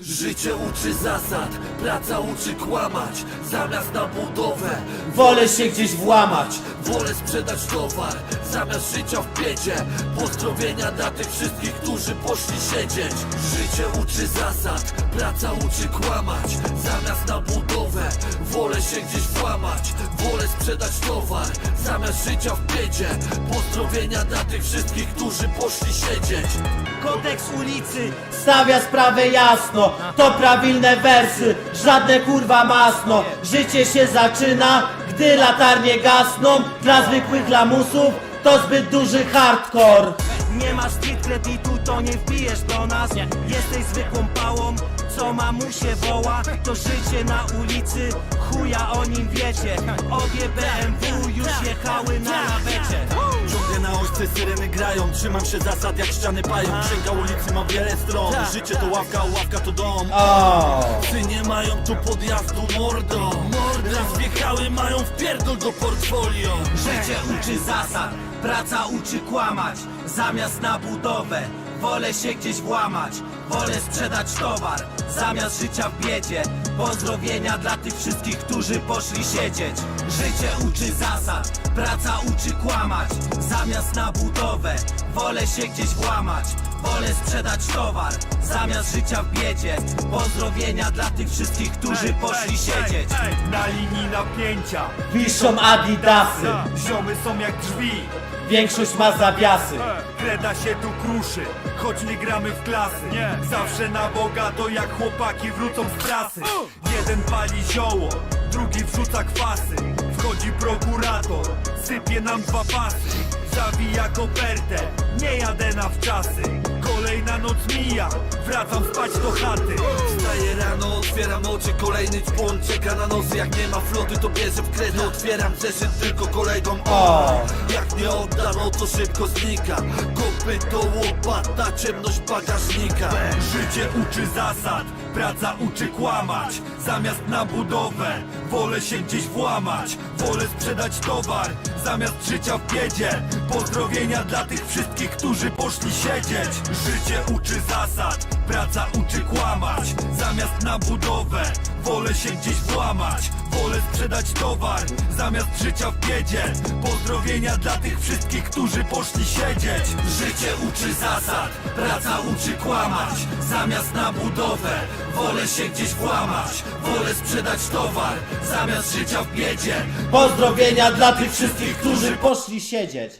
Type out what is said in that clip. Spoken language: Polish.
Życie uczy zasad, praca uczy kłamać Zamiast na budowę Wolę się gdzieś włamać Wolę sprzedać towar Zamiast życia w biedzie. Pozdrowienia dla tych wszystkich, którzy poszli siedzieć. Życie uczy zasad Praca uczy kłamać. Zamiast na budowę Wolę się gdzieś włamać. Wolę sprzedać towar Zamiast życia w biedzie. Pozdrowienia dla tych wszystkich, którzy poszli siedzieć. Kodeks ulicy Stawia sprawę jasno. To prawilne wersy Żadne kurwa masno. Życie się zaczyna Gdy latarnie gasną Dla zwykłych lamusów To zbyt duży hardcore. Nie masz street kreditu, to nie wbijesz do nas. Jesteś zwykłą pałą, co mamusie woła. To życie na ulicy, chuja o nim wiecie. Obie BMW już jechały na lawecie. Ciągle na ośce syreny grają Trzymam się zasad jak ściany pają. Księga ulicy ma wiele stron Życie to ławka, ławka to dom. O, Ty nie mają tu podjazdu mordo Raz wjechały mają wpierdol do portfolio. Życie uczy zasad, praca uczy kłamać. Zamiast na budowę, wolę się gdzieś włamać. Wolę sprzedać towar, zamiast życia w biedzie. Pozdrowienia dla tych wszystkich, którzy poszli siedzieć. Życie uczy zasad, praca uczy kłamać. Zamiast na budowę, wolę się gdzieś włamać Wolę sprzedać towar, zamiast życia w biedzie. Pozdrowienia dla tych wszystkich, którzy poszli siedzieć. Na linii napięcia. Wiszą adidasy. Ziomy są jak drzwi. Większość ma zawiasy. Kreda się tu kruszy Choć nie gramy w klasy. Zawsze na bogato jak chłopaki wrócą z trasy. Jeden pali zioło Drugi wrzuca kwasy. Wchodzi prokurator Sypie nam dwa pasy Zawija kopertę Nie jadę na wczasy. Kolejna noc mija. Wracam spać do chaty. Wstaję rano, otwieram oczy, kolejny czpon czeka na nosy Jak nie ma floty to bierze w Otwieram zeszyt tylko kolejką O. Jak nie oddam, to szybko znika Kopyto, łopata, ciemność bagażnika. Życie uczy zasad, praca uczy kłamać. Zamiast na budowę, wolę się gdzieś włamać. Wolę sprzedać towar, zamiast życia w biedzie. Pozdrowienia dla tych wszystkich, którzy poszli siedzieć. Życie uczy zasad, praca uczy kłamać. Zamiast na budowę, wolę się gdzieś włamać Wolę sprzedać towar, zamiast życia w biedzie. Pozdrowienia dla tych wszystkich, którzy poszli siedzieć. Życie uczy zasad, praca uczy kłamać. Zamiast na budowę, wolę się gdzieś włamać. Wolę sprzedać towar, zamiast życia w biedzie. Pozdrowienia dla tych wszystkich, którzy poszli siedzieć